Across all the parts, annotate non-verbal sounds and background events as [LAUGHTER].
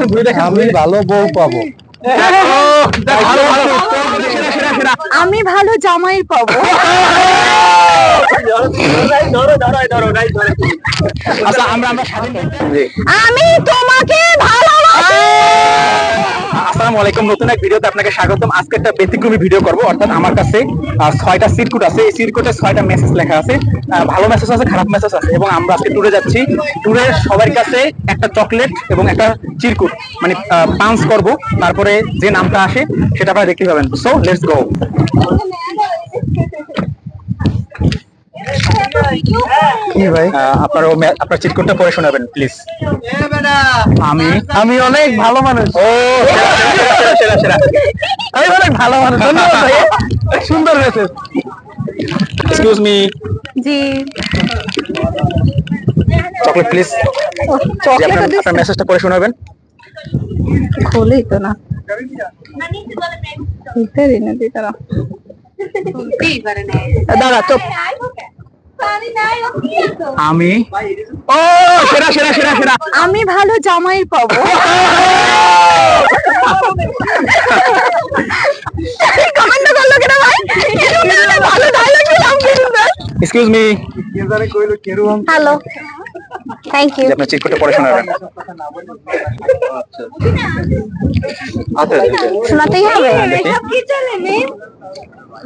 দেখেন ঘুরে দেখেন। আমি ভালো বউ পাবো। আমি ভালো জামাই পাবো। আচ্ছা আমরা আমরা স্বাধীন আমি তোমাকে আসসালামু আলাইকুম। নতুন এক ভিডিওতে আপনাকে স্বাগতম। আজকে একটা ব্যতিক্রমী ভিডিও করব। অর্থাৎ আমার কাছে ছয়টা সিরকুট আছে। এই সিরকুটে ছয়টা মেসেজ লেখা আছে। ভালো মেসেজ আছে, খারাপ মেসেজ আছে। এবং আমরা আজকে ট্যুরে যাচ্ছি। ট্যুরে সবার কাছে একটা চকলেট এবং একটা চিরকুট মানে পাঞ্চ করব। তারপরে যে নামটা আসে, সেটা আপনারা দেখতে পাবেন। সো লেটস গো কি ভাই? আপনার আপনার পড়ে শোনাবেন প্লিজ আমি আমি অনেক ভালো মানুষ। ও। আমি অনেক ভালো মানুষ। ধন্যবাদ ভাই। সুন্দর message excuse me G. Chocolate please আপনার মেসেজটা পড়ে শোনাবেন। খুলেই তো না। খুলতে দিন না। তারা দাঁড়া চুপ। আমি? ও সেরা সেরা সেরা সেরা। আমি ভালো জামাই পাবো। কমেন্ট করল কেন ভাই? ভালো ডায়লগ দিলাম excuse me hello thank you আপনার চিট করে পড়ে শোনাবেন আচ্ছা শোনাতেই হবে।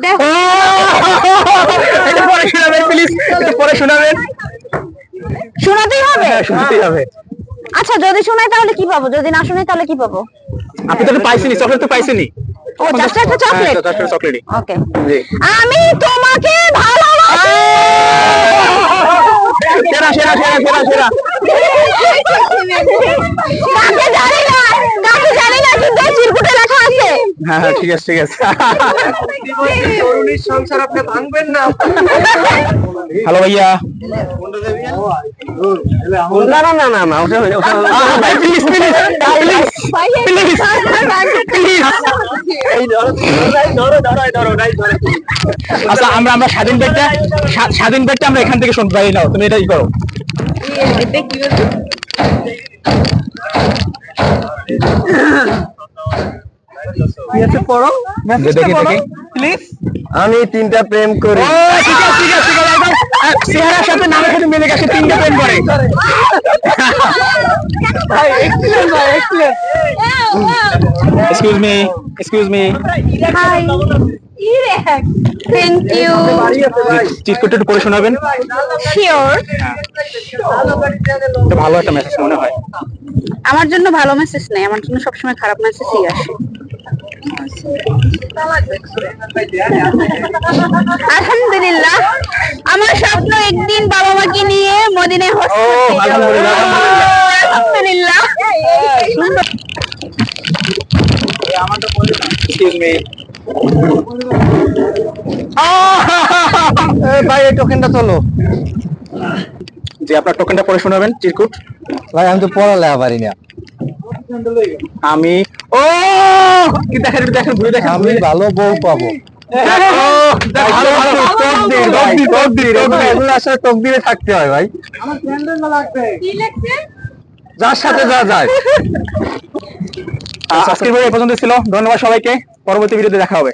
দেখো। এটা পরে শোনাবেন প্লিজ। এটা পরে শোনাবেন। শোনাতেই হবে? হ্যাঁ শুনতেই হবে। আচ্ছা যদি শোনাই তাহলে কি পাবো? যদি না শোনাই তাহলে কি পাবো? আপনি তো এটা পাইছেনই চকলেট তো পাইছেনই। ও জাস্ট একটা চকলেট? হ্যাঁ চকলেটই। ওকে। আমি তোমাকে ভালোবাসি! সেরা সেরা সেরা সেরা। কাকে জানি না কাকে জানি না কিন্তু চিরকুটে লেখা আছে। হ্যাঁ হ্যাঁ ঠিক আছে ঠিক আছে। তরুণীর সংসার আপনি ভাঙবেন না হ্যালো ভাইয়া। না না না না না ওটা ওটা ভাই প্লিজ প্লিজ প্লিজ আচ্ছা আমরা আমরা স্বাধীন বেডটা স্বাধীন বেডটা আমরা এখান থেকে শুনতে পারি না তুমি এটাই করো। কি পড়ো প্লিজ আমি তিনটা প্রেম করি। ও ঠিক আছে ঠিক আছে ঠিক আছে। চেহারার সাথে নামের সাথে মিলে গেছে তিনটা প্রেম করে। [LAUGHS] ভাই এক্সিলেন্ট ভাই excellent excuse me excuse me hi thank you cheat করতে একটু পড়ে শোনাবেন? শিওর এটা ভালো একটা মেসেজ মনে হয়। আমার জন্য ভালো মেসেজ নেই আমার জন্য সবসময় খারাপ মেসেজই আসে। আলহামদুলিল্লাহ আমার স্বপ্ন একদিন বাবা মাকে নিয়ে মদিনায় হজ ও, করতে যাব। আলহামদুলিল্লাহ, আলহামদুলিল্লাহ এক্সকিউজ মি ভাই এই টোকেনটা চলো। যে আপনার টোকেনটা পড়ে শোনাবেন চিরকুট। ভাই আমি তো পড়ালেখা পারি না। আমি ও! কি দেখেন একটু দেখেন ঘুরে দেখেন আমি ভালো বউ পাবো। ভালো তকদির ভাই, যার সাথে যা যায়। আজকের ভিডিও এই পর্যন্ত ছিল। ধন্যবাদ সবাইকে। পরবর্তী ভিডিওতে দেখা হবে।